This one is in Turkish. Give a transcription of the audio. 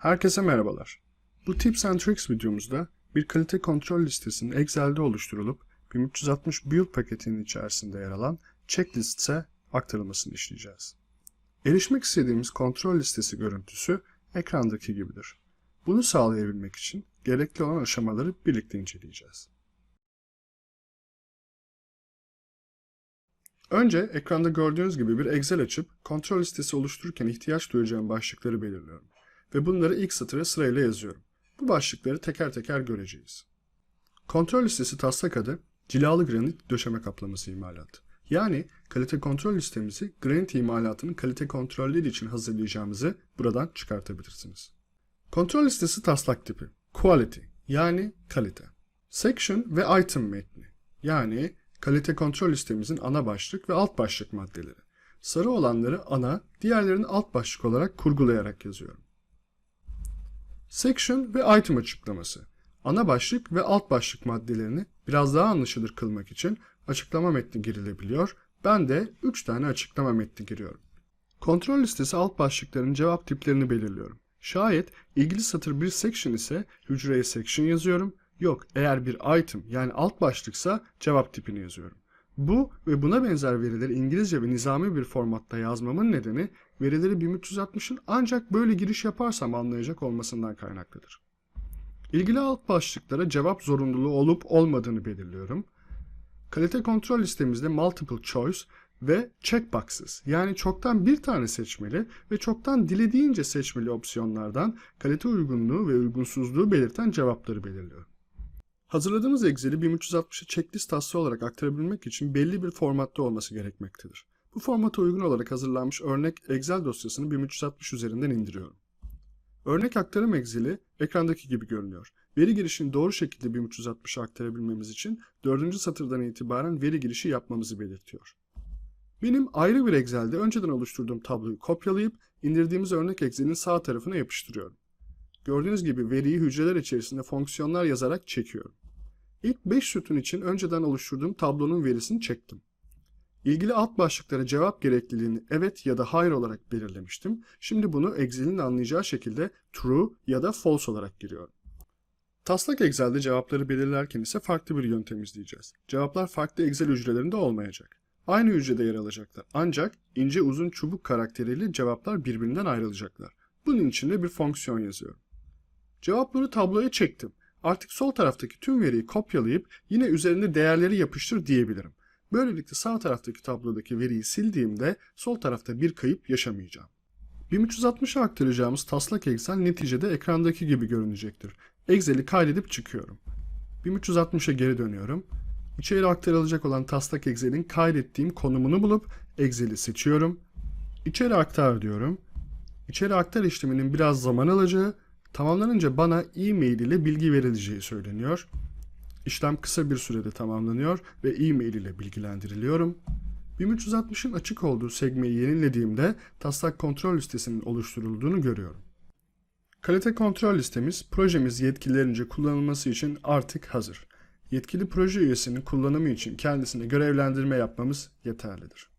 Herkese merhabalar. Bu Tips and Tricks videomuzda bir kalite kontrol listesinin Excel'de oluşturulup 1360 build paketinin içerisinde yer alan checklist'e aktarılmasını işleyeceğiz. Erişmek istediğimiz kontrol listesi görüntüsü ekrandaki gibidir. Bunu sağlayabilmek için gerekli olan aşamaları birlikte inceleyeceğiz. Önce ekranda gördüğünüz gibi bir Excel açıp kontrol listesi oluştururken ihtiyaç duyacağım başlıkları belirliyorum ve bunları ilk satıra sırayla yazıyorum. Bu başlıkları teker teker göreceğiz. Kontrol listesi taslak adı cilalı granit döşeme kaplaması imalatı. Yani kalite kontrol listemizi granit imalatının kalite kontrolleri için hazırlayacağımızı buradan çıkartabilirsiniz. Kontrol listesi taslak tipi. Quality yani kalite. Section ve item metni yani kalite kontrol listemizin ana başlık ve alt başlık maddeleri. Sarı olanları ana, diğerlerini alt başlık olarak kurgulayarak yazıyorum. Section ve item açıklaması. Ana başlık ve alt başlık maddelerini biraz daha anlaşılır kılmak için açıklama metni girilebiliyor. Ben de 3 tane açıklama metni giriyorum. Kontrol listesi alt başlıkların cevap tiplerini belirliyorum. Şayet ilgili satır bir section ise hücreye section yazıyorum. Yok eğer bir item yani alt başlıksa cevap tipini yazıyorum. Bu ve buna benzer verileri İngilizce ve nizami bir formatta yazmamın nedeni verileri 1360'ın ancak böyle giriş yaparsam anlayacak olmasından kaynaklıdır. İlgili alt başlıklara cevap zorunluluğu olup olmadığını belirliyorum. Kalite kontrol listemizde multiple choice ve checkboxes yani çoktan bir tane seçmeli ve çoktan dilediğince seçmeli opsiyonlardan kalite uygunluğu ve uygunsuzluğu belirten cevapları belirliyorum. Hazırladığımız Excel'i 1360'a checklist tassı olarak aktarabilmek için belli bir formatta olması gerekmektedir. Bu formata uygun olarak hazırlanmış örnek Excel dosyasını 1360 üzerinden indiriyorum. Örnek aktarım Excel'i ekrandaki gibi görünüyor. Veri girişini doğru şekilde 1360'a aktarabilmemiz için 4. satırdan itibaren veri girişi yapmamızı belirtiyor. Benim ayrı bir Excel'de önceden oluşturduğum tabloyu kopyalayıp indirdiğimiz örnek Excel'in sağ tarafına yapıştırıyorum. Gördüğünüz gibi veriyi hücreler içerisinde fonksiyonlar yazarak çekiyorum. İlk 5 sütun için önceden oluşturduğum tablonun verisini çektim. İlgili alt başlıklara cevap gerekliliğini evet ya da hayır olarak belirlemiştim. Şimdi bunu Excel'in anlayacağı şekilde true ya da false olarak giriyorum. Taslak Excel'de cevapları belirlerken ise farklı bir yöntem izleyeceğiz. Cevaplar farklı Excel hücrelerinde olmayacak. Aynı hücrede yer alacaklar. Ancak ince uzun çubuk karakteriyle cevaplar birbirinden ayrılacaklar. Bunun için de bir fonksiyon yazıyorum. Cevapları tabloya çektim. Artık sol taraftaki tüm veriyi kopyalayıp yine üzerinde değerleri yapıştır diyebilirim. Böylelikle sağ taraftaki tablodaki veriyi sildiğimde sol tarafta bir kayıp yaşamayacağım. 1360'a aktaracağımız taslak Excel neticede ekrandaki gibi görünecektir. Excel'i kaydedip çıkıyorum. 1360'a geri dönüyorum. İçeri aktarılacak olan taslak Excel'in kaydettiğim konumunu bulup Excel'i seçiyorum. İçeri aktar diyorum. İçeri aktar işleminin biraz zaman alacağı, tamamlanınca bana e-mail ile bilgi verileceği söyleniyor. İşlem kısa bir sürede tamamlanıyor ve e-mail ile bilgilendiriliyorum. 1360'ın açık olduğu sekmeyi yenilediğimde taslak kontrol listesinin oluşturulduğunu görüyorum. Kalite kontrol listemiz projemiz yetkililerince kullanılması için artık hazır. Yetkili proje üyesinin kullanımı için kendisine görevlendirme yapmamız yeterlidir.